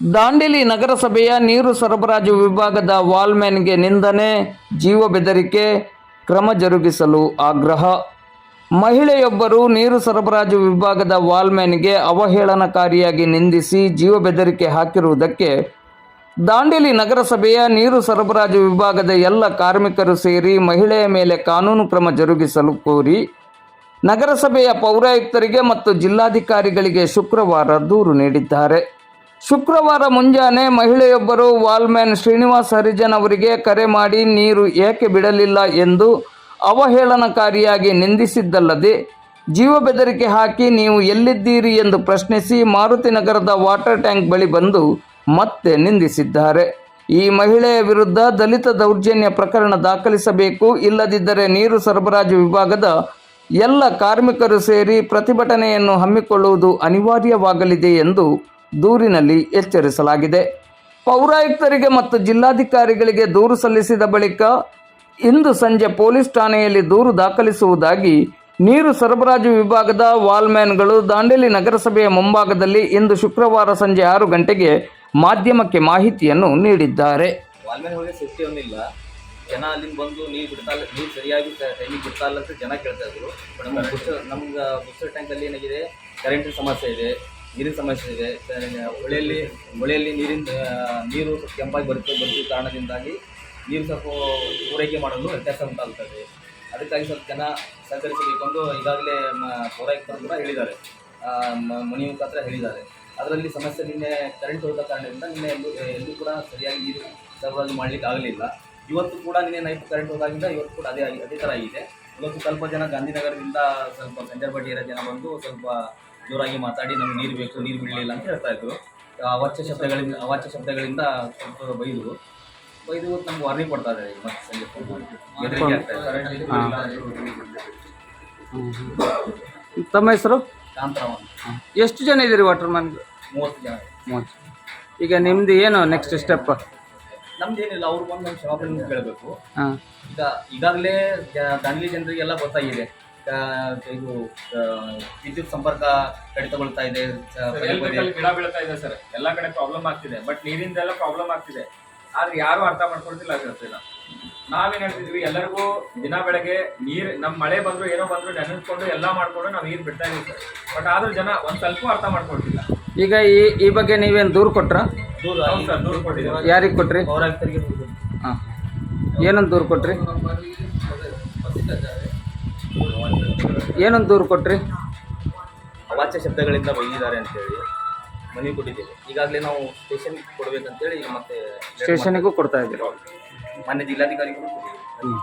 ದಾಂಡೇಲಿ ನಗರಸಭೆಯ ನೀರು ಸರಬರಾಜು ವಿಭಾಗದ ವಾಲ್ಮ್ಯಾನ್ಗೆ ನಿಂದನೆ, ಜೀವ ಬೆದರಿಕೆ, ಕ್ರಮ ಜರುಗಿಸಲು ಆಗ್ರಹ. ಮಹಿಳೆಯೊಬ್ಬರು ನೀರು ಸರಬರಾಜು ವಿಭಾಗದ ವಾಲ್ಮ್ಯಾನ್ಗೆ ಅವಹೇಳನಕಾರಿಯಾಗಿ ನಿಂದಿಸಿ ಜೀವ ಬೆದರಿಕೆ ಹಾಕಿರುವುದಕ್ಕೆ ದಾಂಡೇಲಿ ನಗರಸಭೆಯ ನೀರು ಸರಬರಾಜು ವಿಭಾಗದ ಎಲ್ಲ ಕಾರ್ಮಿಕರು ಸೇರಿ ಮಹಿಳೆಯ ಮೇಲೆ ಕಾನೂನು ಕ್ರಮ ಜರುಗಿಸಲು ಕೋರಿ ನಗರಸಭೆಯ ಪೌರಾಯುಕ್ತರಿಗೆ ಮತ್ತು ಜಿಲ್ಲಾಧಿಕಾರಿಗಳಿಗೆ ಶುಕ್ರವಾರ ದೂರು ನೀಡಿದ್ದಾರೆ. ಶುಕ್ರವಾರ ಮುಂಜಾನೆ ಮಹಿಳೆಯೊಬ್ಬರು ವಾಲ್ಮ್ಯಾನ್ ಶ್ರೀನಿವಾಸ್ ಹರಿಜನ್ ಅವರಿಗೆ ಕರೆ ಮಾಡಿ ನೀರು ಏಕೆ ಬಿಡಲಿಲ್ಲ ಎಂದು ಅವಹೇಳನಕಾರಿಯಾಗಿ ನಿಂದಿಸಿದ್ದಲ್ಲದೆ, ಜೀವ ಬೆದರಿಕೆ ಹಾಕಿ ನೀವು ಎಲ್ಲಿದ್ದೀರಿ ಎಂದು ಪ್ರಶ್ನಿಸಿ ಮಾರುತಿ ನಗರದ ವಾಟರ್ ಟ್ಯಾಂಕ್ ಬಳಿ ಬಂದು ಮತ್ತೆ ನಿಂದಿಸಿದ್ದಾರೆ. ಈ ಮಹಿಳೆಯ ವಿರುದ್ಧ ದಲಿತ ದೌರ್ಜನ್ಯ ಪ್ರಕರಣ ದಾಖಲಿಸಬೇಕು, ಇಲ್ಲದಿದ್ದರೆ ನೀರು ಸರಬರಾಜು ವಿಭಾಗದ ಎಲ್ಲ ಕಾರ್ಮಿಕರು ಸೇರಿ ಪ್ರತಿಭಟನೆಯನ್ನು ಹಮ್ಮಿಕೊಳ್ಳುವುದು ಅನಿವಾರ್ಯವಾಗಲಿದೆ ಎಂದು ದೂರಿನಲ್ಲಿ ಎಚ್ಚರಿಸಲಾಗಿದೆ. ಪೌರಾಯುಕ್ತರಿಗೆ ಮತ್ತು ಜಿಲ್ಲಾಧಿಕಾರಿಗಳಿಗೆ ದೂರು ಸಲ್ಲಿಸಿದ ಬಳಿಕ ಇಂದು ಸಂಜೆ ಪೊಲೀಸ್ ಠಾಣೆಯಲ್ಲಿ ದೂರು ದಾಖಲಿಸುವುದಾಗಿ ನೀರು ಸರಬರಾಜು ವಿಭಾಗದ ವಾಲ್ಮ್ಯಾನ್ಗಳು ದಾಂಡೇಲಿ ನಗರಸಭೆಯ ಮುಂಭಾಗದಲ್ಲಿ ಇಂದು ಶುಕ್ರವಾರ ಸಂಜೆ ಆರು ಗಂಟೆಗೆ ಮಾಧ್ಯಮಕ್ಕೆ ಮಾಹಿತಿಯನ್ನು ನೀಡಿದ್ದಾರೆ. ಜನ ಅಲ್ಲಿಂದ ಬಂದು ನೀರು ಬಿಡ್ತಾ ಇಲ್ಲ, ನೀರು ಸರಿಯಾಗಿ ಟೈಮಿಗೆ ಬಿಡ್ತಾ ಇಲ್ಲ ಅಂತ ಜನ ಕೇಳ್ತಾ ಇದ್ರು. ನಮ್ಗೆ ಬುಸ್ಟರ್ ಟ್ಯಾಂಕಲ್ಲಿ ಏನಾಗಿದೆ? ಕರೆಂಟಿನ ಸಮಸ್ಯೆ ಇದೆ. ನೀರಿನ ಸಮಸ್ಯೆ ಇದೆ. ಹೊಳೆಯಲ್ಲಿ ಹೊಳೆಯಲ್ಲಿ ನೀರಿನ ನೀರು ಕೆಂಪಾಗಿ ಬರುತ್ತೆ, ಬರುವ ಕಾರಣದಿಂದಾಗಿ ನೀರು ಸ್ವಲ್ಪ ಪೂರೈಕೆ ಮಾಡಲು ವ್ಯತ್ಯಾಸ ಉಂಟಾಗುತ್ತದೆ. ಅದಕ್ಕಾಗಿ ಸ್ವಲ್ಪ ಜನ ಸಹಕರಿಸಬೇಕೆಂದು ಈಗಾಗಲೇ ಪೌರಾಯುಕ್ತರು ಕೂಡ ಹೇಳಿದ್ದಾರೆ. ಮನೆ ಮುಖಾಂತರ ಹೇಳಿದ್ದಾರೆ. ಅದರಲ್ಲಿ ಸಮಸ್ಯೆ ನಿನ್ನೆ ಕರೆಂಟ್ ಹೋದ ಕಾರಣದಿಂದ ನಿನ್ನೆ ಎಲ್ಲೂ ಎಲ್ಲೂ ಕೂಡ ಸರಿಯಾಗಿ ನೀರು ಸರಬರಾಜು ಮಾಡಲಿಕ್ಕೆ ಆಗಲಿಲ್ಲ. ಇವತ್ತು ಕೂಡ ನಿನ್ನೆ ನೈಟ್ ಕರೆಂಟ್ ಹೋದಾಗಿಂದ ಇವತ್ತು ಕೂಡ ಅದೇ ಅದೇ ಥರ ಆಗಿದೆ. ಇವತ್ತು ಸ್ವಲ್ಪ ಜನ ಗಾಂಧಿನಗರದಿಂದ ಸ್ವಲ್ಪ ಸಂಜರ್ಬಡ್ಡಿ ಇರೋ ಜನ ಬಂದು ಸ್ವಲ್ಪ ಜೋರಾಗಿ ಮಾತಾಡಿ ನಮ್ಗೆ ನೀರು ಬೇಕು ನೀರು ಬಿಡಲಿಲ್ಲ ಅಂತ ಹೇಳ್ತಾ ಇದ್ರು. ಅವಾಚ್ಯ ಶಬ್ದಗಳಿಂದ ಅವಾಚ್ಯ ಶಬ್ದಗಳಿಂದ ಸ್ವಲ್ಪ ಬೈದರು. ಬೈದು ನಮ್ಗೆ ವಾರ್ನಿಂಗ್ ಕೊಡ್ತಾ ಇದ್ದಾರೆ ಈಗ ಮತ್ತೆ ಸಂಜೆ phone ಮಾಡಿ. ಬೆದರಿಕೆ ಆಗ್ತಾ ಇದೆ ತಮ್ಮ ಹೆಸರು? ಕಾಂತರಾವ್ ಅಂತ. ಎಷ್ಟು ಜನ ಇದ್ದೀರಿ ವಾಟರ್ ಮ್ಯಾನ್? ಮೂವತ್ತು ಜನ. ಮೂವತ್ತು. ಈಗ ನಿಮ್ದು ಏನು ನೆಕ್ಸ್ಟ್ ಸ್ಟೆಪ್ ನಮ್ದೇನಿಲ್ಲ ಅವ್ರು ಬಂದು ನಮ್ಮ ಕ್ಷಮಾಪಣೆ ಕೇಳಬೇಕು. ಹಾಂ. ಈಗ ಈಗಾಗಲೇ ದಾಂಡಲಿ ಜನರಿಗೆಲ್ಲ ಗೊತ್ತಾಗಿದೆ. ಇದು ಆ, ವಿದ್ಯುತ್ ಸಂಪರ್ಕ ಕಡಿತಗೊಳ್ತಾ ಇದೆ. ಗಿಡ ಬೀಳ್ತಾ ಇದೆ ಸರ್. ಎಲ್ಲ ಕಡೆ ಪ್ರಾಬ್ಲಮ್ ಆಗ್ತಿದೆ. ಬಟ್ ನೀರಿಂದೆಲ್ಲ ಪ್ರಾಬ್ಲಮ್ ಆಗ್ತಿದೆ. ಆದ್ರೆ ಯಾರು ಅರ್ಥ ಮಾಡ್ಕೊಳ್ತಿಲ್ಲ ಆಗಿರ್ತಿಲ್ಲ ನಾವೇನ್ ಹೇಳ್ತಿದ್ವಿ? ಎಲ್ಲರಿಗೂ ದಿನ ಬೆಳಗ್ಗೆ ನೀರ್ ನಮ್ ಮಳೆ ಬಂದ್ರು ಏನೋ ಬಂದ್ರು ನೆನೆಸ್ಕೊಂಡು ಎಲ್ಲ ಮಾಡ್ಕೊಂಡು ನಾವು ನೀರ್ ಬಿಡ್ತಾ ಇದೀವಿ ಸರ್. ಬಟ್ ಆದ್ರೂ ಜನ ಒಂದ್ ಸ್ವಲ್ಪ ಅರ್ಥ ಮಾಡ್ಕೊಳ್ತಿಲ್ಲ. ಈಗ ಈ ಈ ಬಗ್ಗೆ ನೀವೇನ್ ದೂರ್ ಕೊಟ್ರ? ದೂರ ಹೌದು ಸರ್ ದೂರ ಕೊಟ್ಟಿದ್ದೀವಿ. ಯಾರಿಗೆ ಕೊಟ್ರಿ? ಏನಂತ ದೂರು. ಹಾಂ. ಏನೊಂದು ದೂರು ಕೊಟ್ರಿ? ಏನೊಂದು ದೂರು ಕೊಟ್ರಿ? ಅವಾಚ್ಯ ಶಬ್ದಗಳಿಂದ ಬೈದಿದ್ದಾರೆ ಅಂತೇಳಿ ಮನವಿ ಕೊಟ್ಟಿದ್ದೀವಿ. ಈಗಾಗಲೇ ನಾವು ಸ್ಟೇಷನ್ ಕೊಡ್ಬೇಕಂತೇಳಿ ಮತ್ತೆ ಸ್ಟೇಷನಿಗೂ ಕೊಡ್ತಾ ಇದ್ದೀವಿ ಮಾನ್ಯ ಜಿಲ್ಲಾಧಿಕಾರಿಗಳು ಕೊಟ್ಟಿದ್ದೀವಿ.